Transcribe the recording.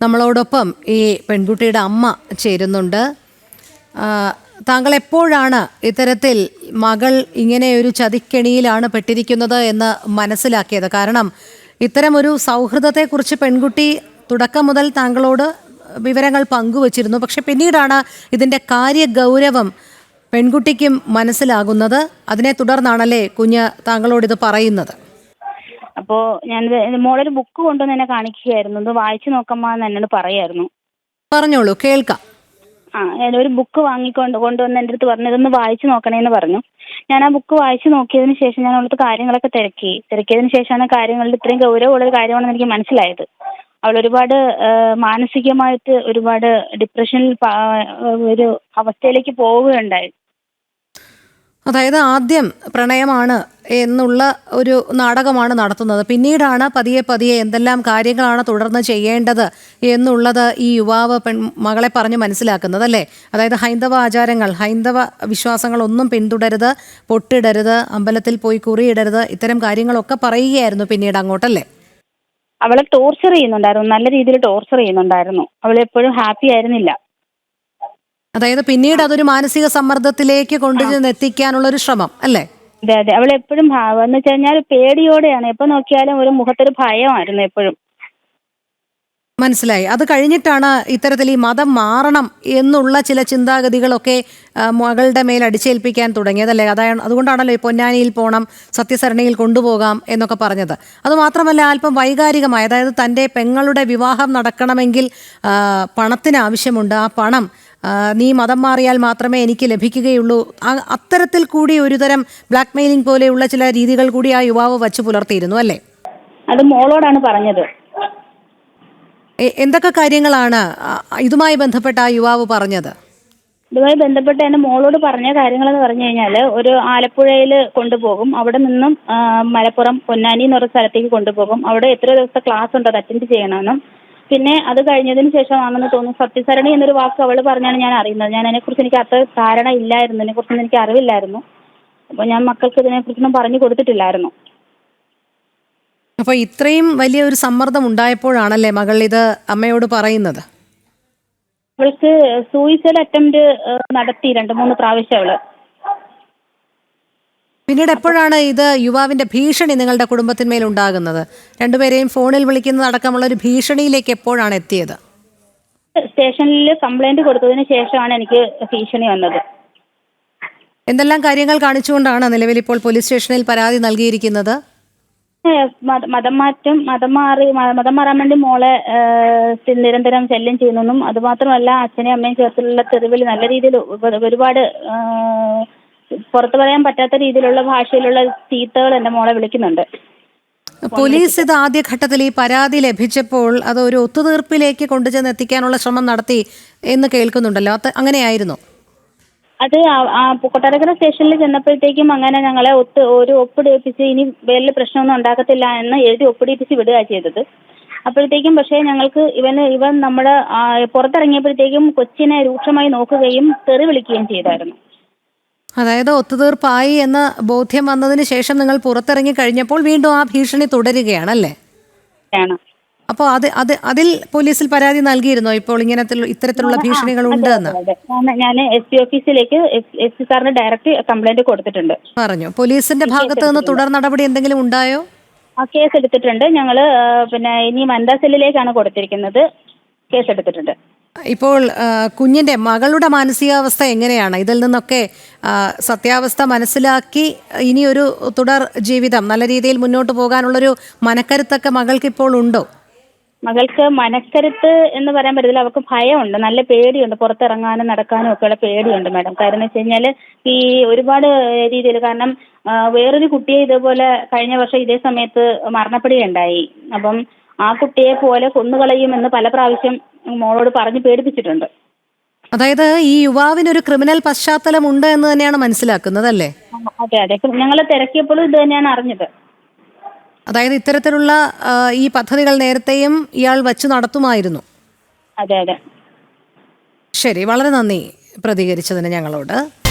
നമ്മളോടൊപ്പം ഈ പെൺകുട്ടിയുടെ അമ്മ ചേരുന്നുണ്ട്. താങ്കൾ എപ്പോഴാണ് ഇത്തരത്തിൽ മകൾ ഇങ്ങനെ ഒരു ചതിക്കെണിയിലാണ് പെട്ടിരിക്കുന്നത് എന്ന് മനസ്സിലാക്കിയത്? കാരണം ഇത്തരം ഇത്തരമൊരു സൗഹൃദത്തെക്കുറിച്ച് പെൺകുട്ടി തുടക്കം മുതൽ താങ്കളോട് വിവരങ്ങൾ പങ്കുവച്ചിരുന്നു. പക്ഷെ പിന്നീടാണ് ഇതിന്റെ കാര്യഗൗരവം പെൺകുട്ടിക്കും മനസ്സിലാകുന്നത്. അതിനെ തുടർന്നാണല്ലേ കുഞ്ഞ് താങ്കളോട് ഇത് പറയുന്നത്? അപ്പോ ഞാൻ മോളൊരു ബുക്ക് കൊണ്ടുവന്ന് എന്നെ കാണിക്കുകയായിരുന്നു. ഇത് വായിച്ചു നോക്കമ്മ എന്ന് എന്നോട് പറയായിരുന്നു. പറഞ്ഞോളൂ കേൾക്കാം. ആ ഞാൻ ഒരു ബുക്ക് വാങ്ങിക്കൊണ്ട് കൊണ്ടുവന്ന് എന്റെ അടുത്ത് പറഞ്ഞു ഇതൊന്ന് വായിച്ചു നോക്കണേന്ന് പറഞ്ഞു. ഞാൻ ആ ബുക്ക് വായിച്ചു നോക്കിയതിന് ശേഷം ഞാൻ അവളടുത്ത് കാര്യങ്ങളൊക്കെ തിരക്കി. തിരക്കിയതിന് ശേഷമാണ് കാര്യങ്ങളിൽ ഇത്രയും ഗൗരവമുള്ള ഒരു കാര്യമാണെന്ന് എനിക്ക് മനസ്സിലായത്. അവൾ ഒരുപാട് മാനസികമായിട്ട് ഒരുപാട് ഡിപ്രഷനിൽ ഒരു അവസ്ഥയിലേക്ക് പോവുകയുണ്ടായി. അതായത് ആദ്യം പ്രണയമാണ് എന്നുള്ള ഒരു നാടകമാണ് നടത്തുന്നത്. പിന്നീടാണ് പതിയെ പതിയെ എന്തെല്ലാം കാര്യങ്ങളാണ് തുടർന്ന് ചെയ്യേണ്ടത് എന്നുള്ളത് ഈ യുവാവ് പെൺ മകളെ പറഞ്ഞ് മനസ്സിലാക്കുന്നത് അല്ലേ? അതായത് ഹൈന്ദവ ആചാരങ്ങൾ ഹൈന്ദവ വിശ്വാസങ്ങളൊന്നും പിന്തുടരുത് പൊട്ടിടരുത് അമ്പലത്തിൽ പോയി കുറിയിടരുത് ഇത്തരം കാര്യങ്ങളൊക്കെ പറയുകയായിരുന്നു പിന്നീട് അങ്ങോട്ടല്ലേ? അവളെ ടോർച്ചർ ചെയ്യുന്നുണ്ടായിരുന്നു നല്ല രീതിയിൽ ടോർച്ചർ ചെയ്യുന്നുണ്ടായിരുന്നു. അവൾ എപ്പോഴും ഹാപ്പി ആയിരുന്നില്ല. അതായത് പിന്നീട് അതൊരു മാനസിക സമ്മർദ്ദത്തിലേക്ക് കൊണ്ടുചെന്ന് എത്തിക്കാനുള്ള ഒരു ശ്രമം അല്ലേ? അതെ അതെ. അവൾ എപ്പോഴും ഭാവം. എന്ന് വെച്ച് കഴിഞ്ഞാൽ പേടിയോടെയാണ്. എപ്പോ നോക്കിയാലും ഒരു മുഖത്തൊരു ഭയമായിരുന്നു എപ്പോഴും. മനസ്സിലായി. അത് കഴിഞ്ഞിട്ടാണ് ഇത്തരത്തിൽ ഈ മതം മാറണം എന്നുള്ള ചില ചിന്താഗതികളൊക്കെ മകളുടെ മേൽ അടിച്ചേൽപ്പിക്കാൻ തുടങ്ങിയതല്ലേ അതാണ് അതുകൊണ്ടാണല്ലോ ഈ പൊന്നാനിയിൽ പോകണം സത്യസരണിയിൽ കൊണ്ടുപോകാം എന്നൊക്കെ പറഞ്ഞത്. അതുമാത്രമല്ല അല്പം വൈകാരികമായി അതായത് തന്റെ പെങ്ങളുടെ വിവാഹം നടക്കണമെങ്കിൽ പണത്തിന് ആവശ്യമുണ്ട്. ആ പണം നീ മതം മാറിയാൽ മാത്രമേ എനിക്ക് ലഭിക്കുകയുള്ളൂ. അത്തരത്തിൽ കൂടി ഒരുതരം ബ്ലാക്ക് മെയിലിംഗ് പോലെയുള്ള ചില രീതികൾ കൂടി ആ യുവാവ് വച്ചു പുലർത്തിയിരുന്നു അല്ലേ? അത് മോളോടാണ് പറഞ്ഞത്. എന്തൊക്കെ കാര്യങ്ങളാണ് ഇതുമായി ബന്ധപ്പെട്ട ആ യുവാവ് പറഞ്ഞത്? ഇതുമായി ബന്ധപ്പെട്ട് എന്റെ മോളോട് പറഞ്ഞ കാര്യങ്ങൾ എന്ന് പറഞ്ഞു കഴിഞ്ഞാൽ ഒരു ആലപ്പുഴയിൽ കൊണ്ടുപോകും അവിടെ നിന്നും മലപ്പുറം പൊന്നാനി എന്ന് പറഞ്ഞ സ്ഥലത്തേക്ക് കൊണ്ടുപോകും അവിടെ എത്ര ദിവസത്തെ ക്ലാസ് ഉണ്ട് അത് അറ്റൻഡ് ചെയ്യണമെന്നും പിന്നെ അത് കഴിഞ്ഞതിന് ശേഷം ആണെന്ന് തോന്നുന്നു. സത്യസരണി എന്നൊരു വാക്ക് അവൾ പറഞ്ഞാണ് ഞാൻ അറിയുന്നത്. ഞാൻ അതിനെക്കുറിച്ച് എനിക്ക് അത്ര ധാരണ ഇല്ലായിരുന്നു. ഇതിനെക്കുറിച്ചൊന്നും എനിക്ക് അറിവില്ലായിരുന്നു. അപ്പൊ ഞാൻ മക്കൾക്ക് ഇതിനെക്കുറിച്ചൊന്നും പറഞ്ഞു കൊടുത്തിട്ടില്ലായിരുന്നു. അപ്പൊ ഇത്രയും വലിയ ഒരു സമ്മർദ്ദം ഉണ്ടായപ്പോഴാണല്ലേ മകൾ ഇത് അമ്മയോട് പറയുന്നത്? അവൾക്ക് സൂയിസൈഡ് അറ്റംപ്റ്റ് നടത്തി. രണ്ട് മൂന്ന് പ്രാവശ്യം അവൾ. പിന്നീട് എപ്പോഴാണ് ഇത് യുവാവിന്റെ ഭീഷണി നിങ്ങളുടെ കുടുംബത്തിന്മേൽ ഉണ്ടാകുന്നത്? രണ്ടുപേരെയും ഫോണിൽ വിളിക്കുന്നത് അടക്കമുള്ള ഒരു ഭീഷണിയിലേക്ക് എപ്പോഴാണ് എത്തിയത്? സ്റ്റേഷനിൽ കംപ്ലൈന്റ് കൊടുത്തതിന് ശേഷമാണ് എനിക്ക് ഭീഷണി വന്നത്. എന്തെല്ലാം കാര്യങ്ങൾ കാണിച്ചുകൊണ്ടാണ് നിലവിൽ ഇപ്പോൾ പോലീസ് സ്റ്റേഷനിൽ പരാതി നൽകിയിരിക്കുന്നത്? മത- മാറ്റം മതം മാറി മതം മാറാൻ വേണ്ടി മോളെ നിരന്തരം ശല്യം ചെയ്യുന്നെന്നും അതുമാത്രമല്ല അച്ഛനെയും അമ്മയും ചേർത്തുള്ള തെരുവിൽ നല്ല രീതിയിൽ ഒരുപാട് പുറത്തു പറയാൻ പറ്റാത്ത രീതിയിലുള്ള ഭാഷയിലുള്ള ചീത്തകൾ എന്റെ മോളെ വിളിക്കുന്നുണ്ട്. പോലീസ് ഇത് ആദ്യഘട്ടത്തിൽ ഈ പരാതി ലഭിച്ചപ്പോൾ അത് ഒരു ഒത്തുതീർപ്പിലേക്ക് കൊണ്ടുചെന്ന് എത്തിക്കാനുള്ള ശ്രമം നടത്തി എന്ന് കേൾക്കുന്നുണ്ടല്ലോ. അത് അങ്ങനെയായിരുന്നു? അത് കൊട്ടാരക്കര സ്റ്റേഷനിൽ ചെന്നപ്പോഴത്തേക്കും അങ്ങനെ ഞങ്ങളെ ഒത്ത് ഒരു ഒപ്പിടിപ്പിച്ച് ഇനി വേറെ പ്രശ്നമൊന്നും ഉണ്ടാക്കത്തില്ല എന്ന് എഴുതി ഒപ്പിടിപ്പിച്ച് വിടുക ചെയ്തത്. അപ്പോഴത്തേക്കും പക്ഷേ ഞങ്ങൾക്ക് ഇവന് ഇവൻ നമ്മുടെ പുറത്തിറങ്ങിയപ്പോഴത്തേക്കും കൊച്ചിനെ രൂക്ഷമായി നോക്കുകയും തെറി വിളിക്കുകയും ചെയ്തായിരുന്നു. അതായത് ഒത്തുതീർപ്പായി എന്ന ബോധ്യം വന്നതിന് ശേഷം നിങ്ങൾ പുറത്തിറങ്ങി കഴിഞ്ഞപ്പോൾ വീണ്ടും ആ ഭീഷണി തുടരുകയാണ് അല്ലേ അപ്പോൾ അത് അത് അതിൽ പോലീസിൽ പരാതി നൽകിയിരുന്നോ? ഇപ്പോൾ ഇങ്ങനത്തെ ഇത്തരത്തിലുള്ള ഭീഷണികൾ ഉണ്ട് എന്ന്. ഞാൻ എസ് പി ഓഫീസിലേക്ക് എസ് പി സാറിന് ഡയറക്റ്റ് കംപ്ലൈന്റ് കൊടുത്തിട്ടുണ്ട്. പറഞ്ഞു. പോലീസിന്റെ ഭാഗത്ത് നിന്ന് തുടർ നടപടി എന്തെങ്കിലും ഉണ്ടായോ? ആ കേസ് എടുത്തിട്ടുണ്ട്. ഞങ്ങൾ പിന്നെ ഇനി വനിതാ സെല്ലിലേക്കാണ് കൊടുത്തിരിക്കുന്നത്. കേസ് എടുത്തിട്ടുണ്ട്. ഇപ്പോൾ കുഞ്ഞിന്റെ മകളുടെ മാനസികാവസ്ഥ എങ്ങനെയാണ്? ഇതിൽ നിന്നൊക്കെ സത്യാവസ്ഥ മനസ്സിലാക്കി ഇനിയൊരു തുടർ ജീവിതം നല്ല രീതിയിൽ മുന്നോട്ട് പോകാനുള്ളൊരു മനക്കരുത്തൊക്കെ മകൾക്ക് ഇപ്പോൾ ഉണ്ടോ? മകൾക്ക് മനക്കരുത്ത് എന്ന് പറയാൻ പറ്റത്തില്ല. അവൾക്ക് ഭയമുണ്ട്. നല്ല പേടിയുണ്ട്. പുറത്തിറങ്ങാനും നടക്കാനും ഒക്കെയുള്ള പേടിയുണ്ട് മാഡം. കാരണം വെച്ച് കഴിഞ്ഞാൽ ഈ ഒരുപാട് രീതിയിൽ കാരണം വേറൊരു കുട്ടിയെ ഇതേപോലെ കഴിഞ്ഞ വർഷം ഇതേ സമയത്ത് മരണപ്പെടുകയുണ്ടായി. അപ്പം ആ കുട്ടിയെ പോലെ കൊന്നുകളയുമെന്ന് പല പ്രാവശ്യം മോളോട് പറഞ്ഞ് പേടിപ്പിച്ചിട്ടുണ്ട്. അതായത് ഈ യുവാവിന് ഒരു ക്രിമിനൽ പശ്ചാത്തലം ഉണ്ട് എന്ന് തന്നെയാണ് മനസ്സിലാക്കുന്നത് അല്ലേ അതെ അതെ. ഞങ്ങൾ തിരക്കിയപ്പോഴും ഇത് തന്നെയാണ് അറിഞ്ഞത്. അതായത് ഇത്തരത്തിലുള്ള ആ, ഈ പദ്ധതികൾ നേരത്തെയും ഇയാൾ വച്ച് നടത്തുമായിരുന്നു. അതെ അതെ. ശരി വളരെ നന്ദി പ്രതികരിച്ചതിന് ഞങ്ങളോട്.